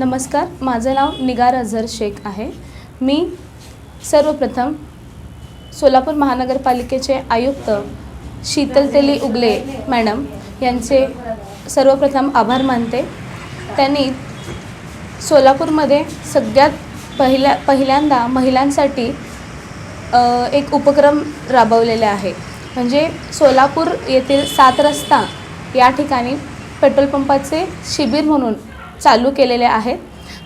नमस्कार माझं नाव निगार अझर शेख आहे. मी सर्वप्रथम सोलापूर महानगरपालिकेचे आयुक्त शीतल तेली उगले मॅडम यांचे सर्वप्रथम आभार मानते. त्यांनी सोलापूरमध्ये सगळ्यात पहिल्या पहिल्यांदा महिलांसाठी एक उपक्रम राबवलेला आहे. म्हणजे सोलापूर येथील सात रस्ता या ठिकाणी पेट्रोल पंपाचे शिबिर म्हणून चालू केलेले आहेत.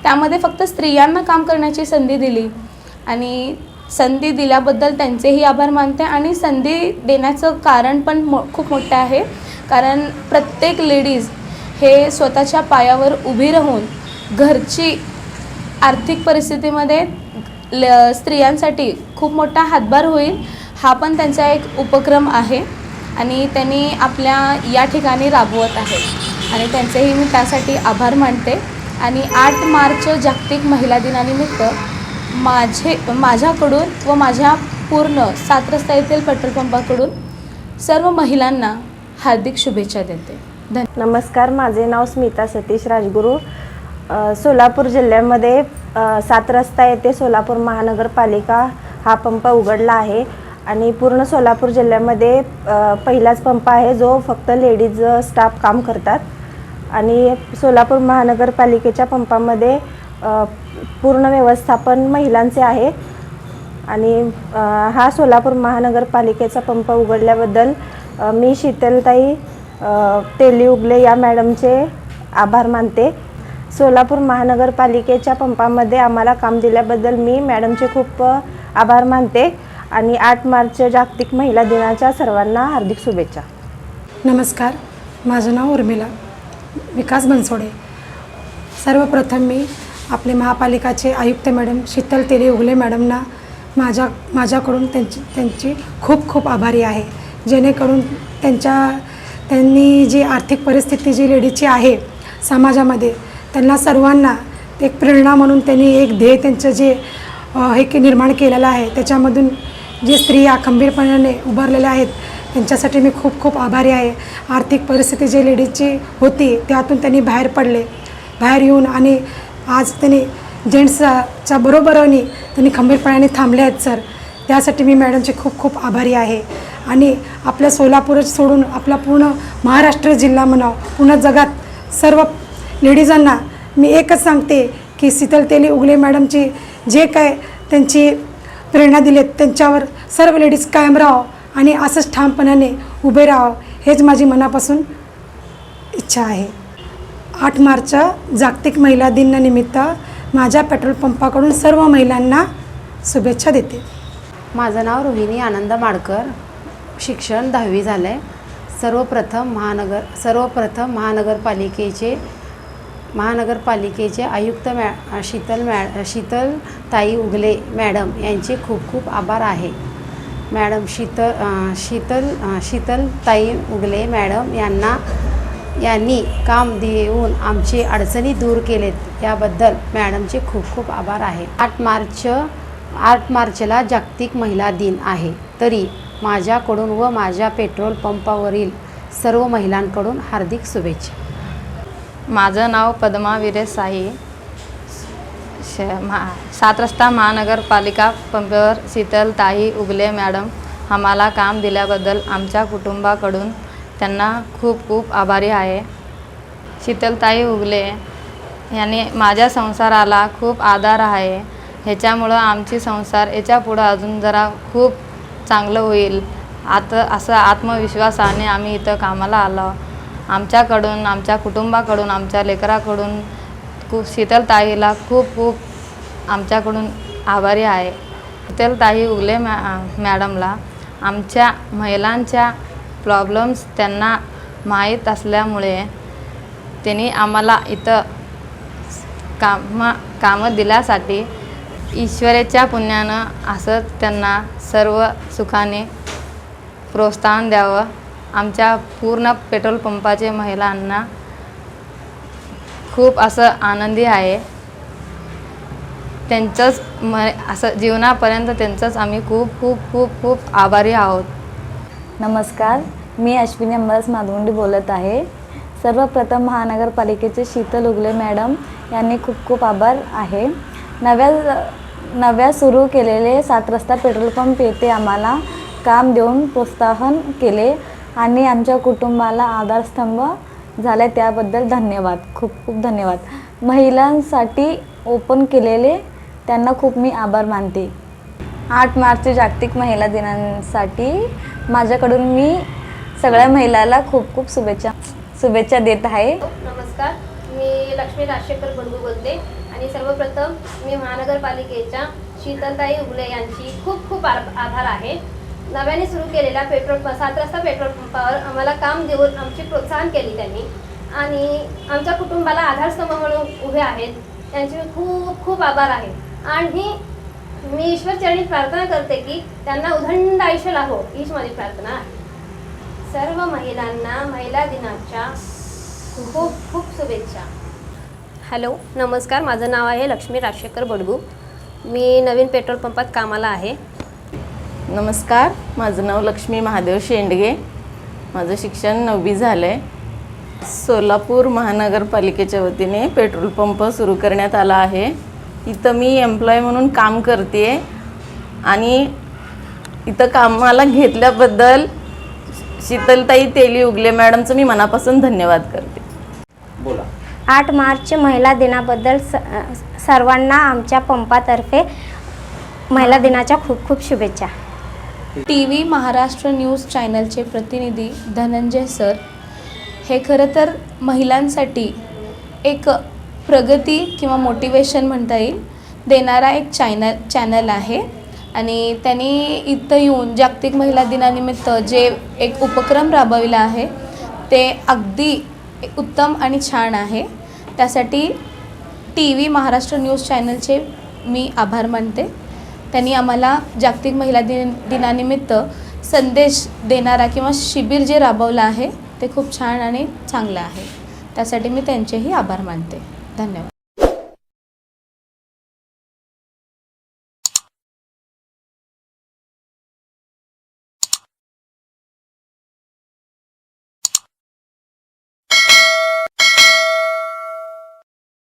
त्यामध्ये फक्त स्त्रियांना काम करण्याची संधी दिली आणि संधी दिल्याबद्दल त्यांचेही आभार मानते आणि संधी देण्याचं कारण पण मो खूप मोठं आहे. कारण प्रत्येक लेडीज हे स्वतःच्या पायावर उभी राहून घरची आर्थिक परिस्थितीमध्ये ल स्त्रियांसाठी खूप मोठा हातभार होईल हा पण त्यांचा एक उपक्रम आहे आणि त्यांनी आपल्या या ठिकाणी राबवत आहेत आणि त्यांचेही मी त्यासाठी आभार मानते. आणि आठ मार्च जागतिक महिला दिनानिमित्त माझे माझ्याकडून व माझ्या पूर्ण सात रस्ता येथील पेट्रोल पंपाकडून सर्व महिलांना हार्दिक शुभेच्छा देते. धन नमस्कार माझे नाव स्मिता सतीश राजगुरू. सोलापूर जिल्ह्यामध्ये सात रस्ता येथे सोलापूर महानगरपालिका हा पंप उघडला आहे. आणि पूर्ण सोलापूर जिल्ह्यामध्ये पहिलाच पंप आहे जो फक्त लेडीज स्टाफ काम करतात. आणि सोलापूर महानगरपालिकेच्या पंपामध्ये पूर्ण व्यवस्थापन महिलांचे आहे. आणि हा सोलापूर महानगरपालिकेचा पंप उघडल्याबद्दल मी शीतलताई तेली उगले या मॅडमचे आभार मानते. सोलापूर महानगरपालिकेच्या पंपामध्ये आम्हाला काम दिल्याबद्दल मी मॅडमचे खूप आभार मानते. आणि आठ मार्च जागतिक महिला दिनाच्या सर्वांना हार्दिक शुभेच्छा. नमस्कार. माझं नाव उर्मिला. विकास बनसोडे. सर्वप्रथम मी आपले महापालिकाचे आयुक्त मॅडम शीतल तेले उगले मॅडमना माझ्या माझ्याकडून त्यांची त्यांची खूप खूप आभारी आहे. जेणेकरून त्यांच्या त्यांनी जी आर्थिक परिस्थिती जी लेडीची आहे समाजामध्ये त्यांना सर्वांना एक प्रेरणा म्हणून त्यांनी एक ध्येय त्यांचं जे हे के निर्माण केलेलं आहे त्याच्यामधून जे स्त्रिया खंबीरपणाने उभारलेल्या आहेत त्यांच्यासाठी मी खूप खूप आभारी आहे. आर्थिक परिस्थिती जे लेडीजची होती त्यातून त्यांनी बाहेर पडले. बाहेर येऊन आणि आज त्यांनी जेंट्सच्या बरोबरीने त्यांनी खंबीरपणाने थांबले आहेत सर. त्यासाठी मी मॅडमचे खूप खूप आभारी आहे. आणि आपल्या सोलापूरच सोडून आपला पूर्ण महाराष्ट्र जिल्हा म्हणावं पूर्ण जगात सर्व लेडीजांना मी एकच सांगते की शीतल तेली उगले मॅडमची जे काय त्यांची प्रेरणा दिलेत त्यांच्यावर सर्व लेडीज कायम राहावं. आणि असंच ठामपणाने उभे राहावं हेच माझी मनापासून इच्छा आहे. आठ मार्च जागतिक महिला दिनानिमित्त माझ्या पेट्रोल पंपाकडून सर्व महिलांना शुभेच्छा देते. माझं नाव रोहिणी आनंद माडकर शिक्षण दहावी झालं आहे सर्वप्रथम महानगर सर्वप्रथम महानगरपालिकेचे महानगरपालिकेचे आयुक्त मॅ शीतल मॅ शीतल ताई उगले मॅडम यांचे खूप खूप आभार आहे. मॅडम शीतल शीतल शीतलताई उगले मॅडम यांना यांनी काम देऊन आमचे अडचणी दूर केलेत. याबद्दल मॅडमचे खूप खूप आभार आहे. आठ मार्च आठ मार्चला जागतिक महिला दिन आहे. तरी माझ्याकडून व माझ्या पेट्रोल पंपावरील सर्व महिलांकडून हार्दिक शुभेच्छा. माझं नाव पद्मा विरे साई. महा सात रस्ता महानगरपालिका पंपावर शीतलताई उगले मॅडम आम्हाला काम दिल्याबद्दल आमच्या कुटुंबाकडून त्यांना खूप खूप आभारी आहे. शीतलताई उगले यांनी माझ्या संसाराला खूप आधार आहे. ह्याच्यामुळं आमची संसार याच्या पुढं अजून जरा खूप चांगलं होईल. आता असं आत्मविश्वासाने आम्ही इथं कामाला आलो. आमच्याकडून आमच्या कुटुंबाकडून आमच्या लेकराकडून खूप शीतलताईला खूप खूप आमच्याकडून आभारी आहे. शीतलताई उगले मॅ मॅडमला. आमच्या महिलांच्या प्रॉब्लेम्स त्यांना माहीत असल्यामुळे त्यांनी आम्हाला इथं कामं कामं दिल्यासाठी ईश्वरेच्या पुण्यानं असं त्यांना सर्व सुखाने प्रोत्साहन द्यावं. आमच्या पूर्ण पेट्रोल पंपाचे महिलांना खूप असं आनंदी आहे. त्यांचंच म असं जीवनापर्यंत त्यांचंच आम्ही खूप खूप खूप खूप आभारी आहोत. नमस्कार मी अश्विनी अंबादास माधवंडी बोलत आहे. सर्वप्रथम महानगरपालिकेचे शीतल उगले मॅडम यांनी खूप खूप आभार आहे. नव्या नव्या सुरू केलेले सात रस्ता पेट्रोल पंप येथे आम्हाला काम देऊन प्रोत्साहन केले आणि आमच्या कुटुंबाला आधारस्तंभ झाले त्याबद्दल धन्यवाद. खूप खूप धन्यवाद. महिलांसाठी ओपन केलेले त्यांना खूप मी आभार मानते. आठ मार्च जागतिक महिला दिनांसाठी माझ्याकडून मी सगळ्या महिलाला खूप खूप शुभेच्छा शुभेच्छा देत आहे. नमस्कार. मी लक्ष्मी राजशेखर बंडू बोलते आणि सर्वप्रथम मी महानगरपालिकेच्या शीतलताई उगले यांची खूप खूप आभार आहे. नव्याने सुरू केलेल्या पेट्रोल पंप सात रस्ता पेट्रोल पंपावर आम्हाला काम देऊन आमची प्रोत्साहन केली त्यांनी. आणि आमच्या कुटुंबाला आधारस्तंभ म्हणून उभे आहेत. त्यांचे खूप खूप आभार आहे. आणि मी ईश्वरचरणी प्रार्थना करते की त्यांना उदंड आयुष्य लाभो हीच माझी प्रार्थना आहे. सर्व महिलांना महिला दिनाच्या खूप खूप शुभेच्छा. हॅलो नमस्कार. माझं नाव आहे लक्ष्मी राजशेखर बडगू. मी नवीन पेट्रोल पंपात कामाला आहे. नमस्कार माझं नाव लक्ष्मी महादेव शेंडगे. माझं शिक्षण नववी झालं आहे सोलापूर महानगरपालिकेच्या वतीने पेट्रोल पंप सुरू करण्यात आला आहे. इथं मी एम्प्लॉय म्हणून काम करते आणि इथं कामाला घेतल्याबद्दल शीतलताई तेली उगले मॅडमचं मी मनापासून धन्यवाद करते. आठ मार्च महिला दिनाबद्दल स सर्वांना आमच्या पंपातर्फे महिला दिनाच्या खूप खूप शुभेच्छा. टी व्ही महाराष्ट्र न्यूज चॅनलचे प्रतिनिधी धनंजय सर. हे खरं तर महिलांसाठी एक प्रगती किंवा मोटिवेशन म्हणता येईल. देणारा एक चॅनल चॅनल आहे. आणि त्यांनी इथं येऊन जागतिक महिला दिनानिमित्त जे एक उपक्रम राबविला आहे ते अगदी उत्तम आणि छान आहे. त्यासाठी टी व्ही महाराष्ट्र न्यूज चॅनलचे मी आभार मानते. त्यांनी आम्हाला जागतिक महिला दिन दिनानिमित्त संदेश देणारा किंवा शिबिर जे राबवलं आहे ते खूप छान आणि चांगलं आहे. त्यासाठी मी त्यांचेही आभार मानते. धन्यवाद.